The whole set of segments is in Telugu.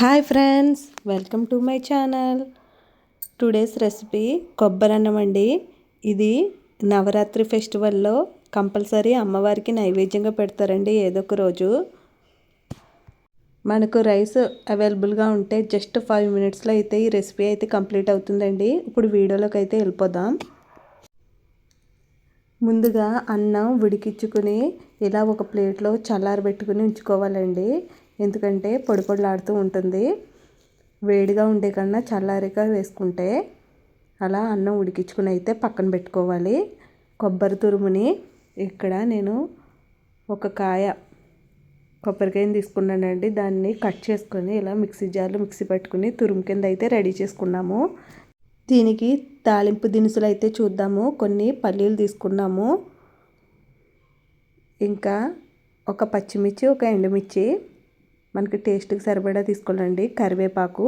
Hi friends welcome to my channel. Today's recipe కొబ్బరి అన్నం అండి. ఇది నవరాత్రి ఫెస్టివల్లో కంపల్సరీ అమ్మవారికి నైవేద్యంగా పెడతారండి ఏదో ఒక రోజు. మనకు రైస్ అవైలబుల్గా ఉంటే జస్ట్ ఫైవ్ మినిట్స్లో అయితే ఈ రెసిపీ అయితే కంప్లీట్ అవుతుందండి. ఇప్పుడు వీడియోలోకి అయితే వెళ్ళిపోదాం. ముందుగా అన్నం ఉడికించుకుని ఇలా ఒక ప్లేట్లో చల్లారబెట్టుకుని ఉంచుకోవాలండి. ఎందుకంటే పొడి పొడిలాడుతూ ఉంటుంది. వేడిగా ఉండే కన్నా చల్లారిగా వేసుకుంటే అలా అన్నం ఉడికించుకుని అయితే పక్కన పెట్టుకోవాలి. కొబ్బరి తురుముని ఇక్కడ నేను ఒక కాయ కొబ్బరికాయని తీసుకున్నానండి. దాన్ని కట్ చేసుకొని ఇలా మిక్సీ జార్లో మిక్సీ పెట్టుకుని తురుము కింద అయితే రెడీ చేసుకున్నాము. దీనికి తాలింపు దినుసులు అయితే చూద్దాము. కొన్ని పల్లీలు తీసుకున్నాము. ఇంకా ఒక పచ్చిమిర్చి ఒక ఎండుమిర్చి మనకి టేస్ట్కి సరిపడా తీసుకోవాలండి. కరివేపాకు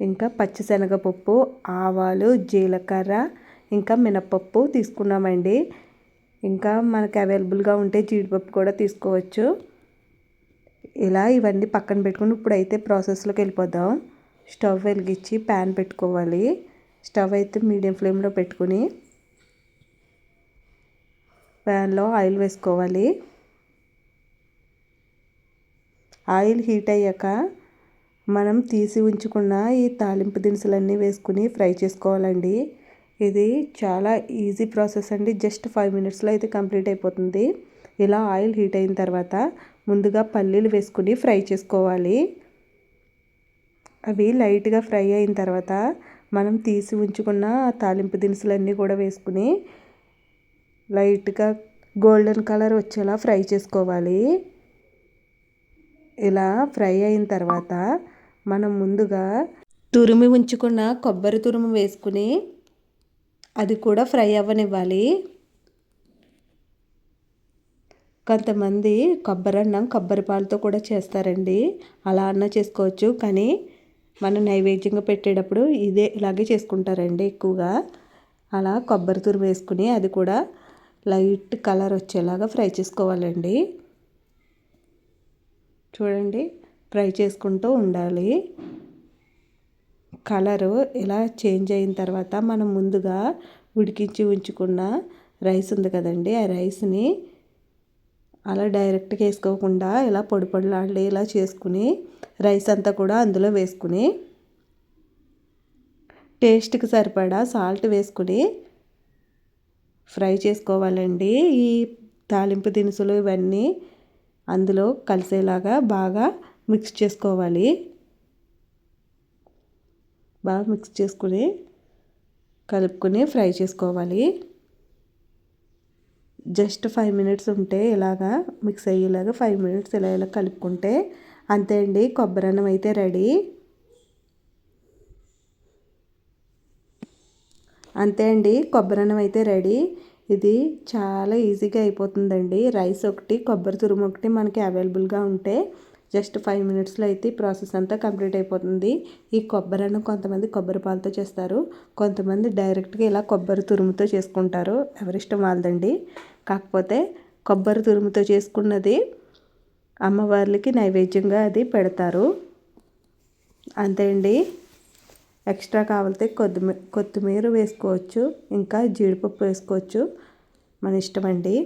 ఇంకా పచ్చిశనగపప్పు ఆవాలు జీలకర్ర ఇంకా మినప్పప్పు తీసుకున్నామండి. ఇంకా మనకి అవైలబుల్గా ఉంటే జీడిపప్పు కూడా తీసుకోవచ్చు. ఇలా ఇవన్నీ పక్కన పెట్టుకుని ఇప్పుడైతే ప్రాసెస్లోకి వెళ్ళిపోదాం. స్టవ్ వెలిగించి ప్యాన్ పెట్టుకోవాలి. స్టవ్ అయితే మీడియం ఫ్లేమ్లో పెట్టుకుని ప్యాన్లో ఆయిల్ వేసుకోవాలి. ఆయిల్ హీట్ అయ్యాక మనం తీసి ఉంచుకున్న ఈ తాలింపు దినుసులన్నీ వేసుకుని ఫ్రై చేసుకోవాలండి. ఇది చాలా ఈజీ ప్రాసెస్ అండి. జస్ట్ ఫైవ్ మినిట్స్లో అయితే కంప్లీట్ అయిపోతుంది. ఇలా ఆయిల్ హీట్ అయిన తర్వాత ముందుగా పల్లీలు వేసుకుని ఫ్రై చేసుకోవాలి. అవి లైట్గా ఫ్రై అయిన తర్వాత మనం తీసి ఉంచుకున్న తాలింపు దినుసులన్నీ కూడా వేసుకుని లైట్గా గోల్డెన్ కలర్ వచ్చేలా ఫ్రై చేసుకోవాలి. ఇలా ఫ్రై అయిన తర్వాత మనం ముందుగా తురిమి ఉంచుకున్న కొబ్బరి తురుము వేసుకుని అది కూడా ఫ్రై అవ్వనివ్వాలి. కొంతమంది కొబ్బరి అన్నం కొబ్బరి పాలతో కూడా చేస్తారండి. అలా అన్న చేసుకోవచ్చు. కానీ మనం నైవేద్యంగా పెట్టేటప్పుడు ఇదే ఇలాగే చేసుకుంటారండి ఎక్కువగా. అలా కొబ్బరి తురుము వేసుకుని అది కూడా లైట్ కలర్ వచ్చేలాగా ఫ్రై చేసుకోవాలండి. చూడండి ఫ్రై చేసుకుంటూ ఉండాలి. కలరు ఇలా చేంజ్ అయిన తర్వాత మనం ముందుగా ఉడికించి ఉంచుకున్న రైస్ ఉంది కదండి ఆ రైస్ని అలా డైరెక్ట్గా వేసుకోకుండా ఇలా పొడి పొడిలాడి ఇలా చేసుకుని రైస్ అంతా కూడా అందులో వేసుకుని టేస్ట్కి సరిపడా సాల్ట్ వేసుకుని ఫ్రై చేసుకోవాలండి. ఈ తాలింపు దినుసులు ఇవన్నీ అందులో కలిసేలాగా బాగా మిక్స్ చేసుకోవాలి. బాగా మిక్స్ చేసుకుని కలుపుకొని ఫ్రై చేసుకోవాలి. జస్ట్ ఫైవ్ మినిట్స్ ఉంటే ఇలాగా మిక్స్ అయ్యేలాగా ఫైవ్ మినిట్స్ ఇలా ఇలా కలుపుకుంటే అంతే అండి. కొబ్బరి అన్నం అయితే రెడీ అంతే అండి. కొబ్బరి అన్నం అయితే రెడీ ఇది చాలా ఈజీగా అయిపోతుందండి. రైస్ ఒకటి కొబ్బరి తురుము ఒకటి మనకి అవైలబుల్గా ఉంటే జస్ట్ ఫైవ్ మినిట్స్లో అయితే ఈ ప్రాసెస్ అంతా కంప్లీట్ అయిపోతుంది. ఈ కొబ్బరి అన్నం కొంతమంది కొబ్బరి పాలతో చేస్తారు. కొంతమంది డైరెక్ట్గా ఇలా కొబ్బరి తురుముతో చేసుకుంటారు. ఎవరిష్టం వాళ్ళదండి. కాకపోతే కొబ్బరి తురుముతో చేసుకున్నది అమ్మవార్లకి నైవేద్యంగా అది పెడతారు. అంతే అండి. ఎక్స్ట్రా కావాలితే కొత్తిమీర కొత్తిమీర వేసుకోవచ్చు ఇంకా జీడిపప్పు వేసుకోవచ్చు. మన ఇష్టం అండి.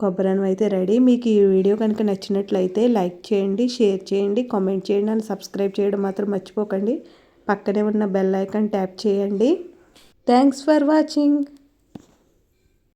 కొబ్బరి అన్నం అయితే రెడీ. మీకు ఈ వీడియో కనుక నచ్చినట్లయితే లైక్ చేయండి షేర్ చేయండి కామెంట్ చేయండి అని సబ్స్క్రైబ్ చేయడం మాత్రం మర్చిపోకండి. పక్కనే ఉన్న బెల్ ఐకాన్ ట్యాప్ చేయండి. Thanks for watching.